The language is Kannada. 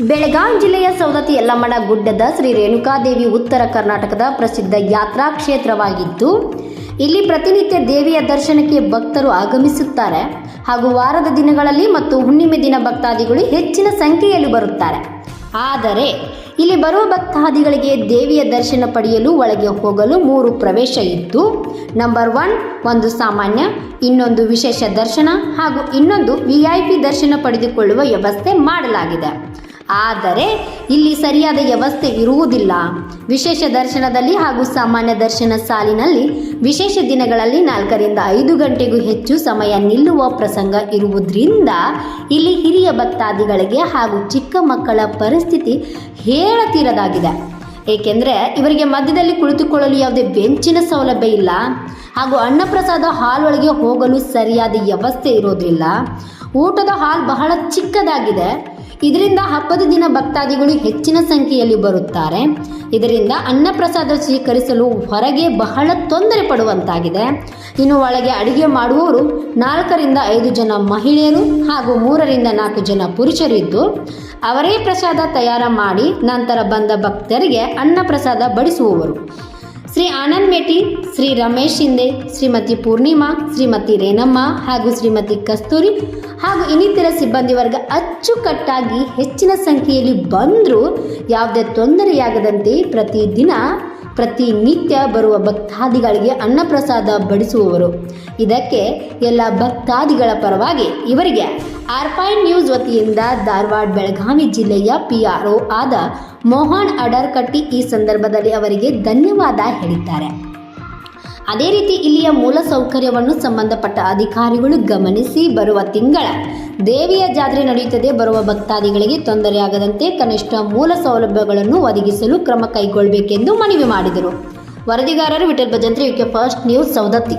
ಬೆಳಗಾವಿ ಜಿಲ್ಲೆಯ ಸವದತ್ತಿ ಯಲ್ಲಮ್ಮನ ಗುಡ್ಡದ ಶ್ರೀ ರೇಣುಕಾದೇವಿ ಉತ್ತರ ಕರ್ನಾಟಕದ ಪ್ರಸಿದ್ಧ ಯಾತ್ರಾ ಕ್ಷೇತ್ರವಾಗಿದ್ದು, ಇಲ್ಲಿ ಪ್ರತಿನಿತ್ಯ ದೇವಿಯ ದರ್ಶನಕ್ಕೆ ಭಕ್ತರು ಆಗಮಿಸುತ್ತಾರೆ. ಹಾಗೂ ವಾರದ ದಿನಗಳಲ್ಲಿ ಮತ್ತು ಹುಣ್ಣಿಮೆ ದಿನ ಭಕ್ತಾದಿಗಳು ಹೆಚ್ಚಿನ ಸಂಖ್ಯೆಯಲ್ಲಿ ಬರುತ್ತಾರೆ. ಆದರೆ, ಇಲ್ಲಿ ಬರುವ ಭಕ್ತಾದಿಗಳಿಗೆ ದೇವಿಯ ದರ್ಶನ ಪಡೆಯಲು ಒಳಗೆ ಹೋಗಲು ಮೂರು ಪ್ರವೇಶ ಇದ್ದು ನಂಬರ್ ಒನ್ ಒಂದು ಸಾಮಾನ್ಯ, ಇನ್ನೊಂದು ವಿಶೇಷ ದರ್ಶನ ಹಾಗೂ ಇನ್ನೊಂದು ವಿ ಐ ಪಿ ದರ್ಶನ ಪಡೆದುಕೊಳ್ಳುವ ವ್ಯವಸ್ಥೆ ಮಾಡಲಾಗಿದೆ. ಆದರೆ ಇಲ್ಲಿ ಸರಿಯಾದ ವ್ಯವಸ್ಥೆ ಇರುವುದಿಲ್ಲ. ವಿಶೇಷ ದರ್ಶನದಲ್ಲಿ ಹಾಗೂ ಸಾಮಾನ್ಯ ದರ್ಶನ ಸಾಲಿನಲ್ಲಿ ವಿಶೇಷ ದಿನಗಳಲ್ಲಿ ನಾಲ್ಕರಿಂದ ಐದು ಗಂಟೆಗೂ ಹೆಚ್ಚು ಸಮಯ ನಿಲ್ಲುವ ಪ್ರಸಂಗ ಇರುವುದರಿಂದ ಇಲ್ಲಿ ಹಿರಿಯ ಭಕ್ತಾದಿಗಳಿಗೆ ಹಾಗೂ ಚಿಕ್ಕ ಮಕ್ಕಳ ಪರಿಸ್ಥಿತಿ ಹೇಳತೀರದಾಗಿದೆ. ಏಕೆಂದರೆ ಇವರಿಗೆ ಮಧ್ಯದಲ್ಲಿ ಕುಳಿತುಕೊಳ್ಳಲು ಯಾವುದೇ ಬೆಂಚಿನ ಸೌಲಭ್ಯ ಇಲ್ಲ. ಹಾಗೂ ಅನ್ನಪ್ರಸಾದ ಹಾಲ್ ಒಳಗೆ ಹೋಗಲು ಸರಿಯಾದ ವ್ಯವಸ್ಥೆ ಇರೋದಿಲ್ಲ ಊಟದ ಹಾಲ್ ಬಹಳ ಚಿಕ್ಕದಾಗಿದೆ. ಇದರಿಂದ ಹಬ್ಬದ ದಿನ ಭಕ್ತಾದಿಗಳು ಹೆಚ್ಚಿನ ಸಂಖ್ಯೆಯಲ್ಲಿ ಬರುತ್ತಾರೆ. ಇದರಿಂದ ಅನ್ನಪ್ರಸಾದ ಸ್ವೀಕರಿಸಲು ಹೊರಗೆ ಬಹಳ ತೊಂದರೆ ಪಡುವಂತಾಗಿದೆ. ಇನ್ನು ಒಳಗೆ ಅಡುಗೆ ಮಾಡುವವರು ನಾಲ್ಕರಿಂದ ಐದು ಜನ ಮಹಿಳೆಯರು ಹಾಗೂ ಮೂರರಿಂದ ನಾಲ್ಕು ಜನ ಪುರುಷರಿದ್ದು, ಅವರೇ ಪ್ರಸಾದ ತಯಾರು ಮಾಡಿ ನಂತರ ಬಂದ ಭಕ್ತರಿಗೆ ಅನ್ನಪ್ರಸಾದ ಬಡಿಸುವವರು. ಶ್ರೀ ಆನಂದ್ ಮೇಟಿ, ಶ್ರೀ ರಮೇಶ್ ಶಿಂದೆ, ಶ್ರೀಮತಿ ಪೂರ್ಣಿಮಾ, ಶ್ರೀಮತಿ ರೇಣಮ್ಮ ಹಾಗೂ ಶ್ರೀಮತಿ ಕಸ್ತೂರಿ ಹಾಗೂ ಇನ್ನಿತರ ಸಿಬ್ಬಂದಿ ವರ್ಗ ಅಚ್ಚುಕಟ್ಟಾಗಿ ಹೆಚ್ಚಿನ ಸಂಖ್ಯೆಯಲ್ಲಿ ಬಂದರೂ ಯಾವುದೇ ತೊಂದರೆಯಾಗದಂತೆ ಪ್ರತಿದಿನ, ಪ್ರತಿನಿತ್ಯ ಬರುವ ಭಕ್ತಾದಿಗಳಿಗೆ ಅನ್ನಪ್ರಸಾದ ಬಡಿಸುವವರು. ಇದಕ್ಕೆ ಎಲ್ಲ ಭಕ್ತಾದಿಗಳ ಪರವಾಗಿ ಇವರಿಗೆ ಆರ್ಪಾಯಿಂಟ್ ನ್ಯೂಸ್ ವತಿಯಿಂದ ಧಾರವಾಡ, ಬೆಳಗಾವಿ ಜಿಲ್ಲೆಯ ಪಿ ಆರ್ ಒ ಆದ ಮೋಹನ್ ಅಡರ್ಕಟ್ಟಿ ಈ ಸಂದರ್ಭದಲ್ಲಿ ಅವರಿಗೆ ಧನ್ಯವಾದ ಹೇಳಿದ್ದಾರೆ. ಅದೇ ರೀತಿ ಇಲ್ಲಿಯ ಮೂಲ ಸೌಕರ್ಯವನ್ನು ಸಂಬಂಧಪಟ್ಟ ಅಧಿಕಾರಿಗಳು ಗಮನಿಸಿ ಬರುವ ತಿಂಗಳ ದೇವಿಯ ಜಾತ್ರೆ ನಡೆಯುತ್ತದೆ. ಬರುವ ಭಕ್ತಾದಿಗಳಿಗೆ ತೊಂದರೆಯಾಗದಂತೆ ಕನಿಷ್ಠ ಮೂಲ ಸೌಲಭ್ಯಗಳನ್ನು ಒದಗಿಸಲು ಕ್ರಮ ಕೈಗೊಳ್ಳಬೇಕೆಂದು ಮನವಿ ಮಾಡಿದರು. ವರದಿಗಾರರು Vittal Bhajantri UK first news Saundatti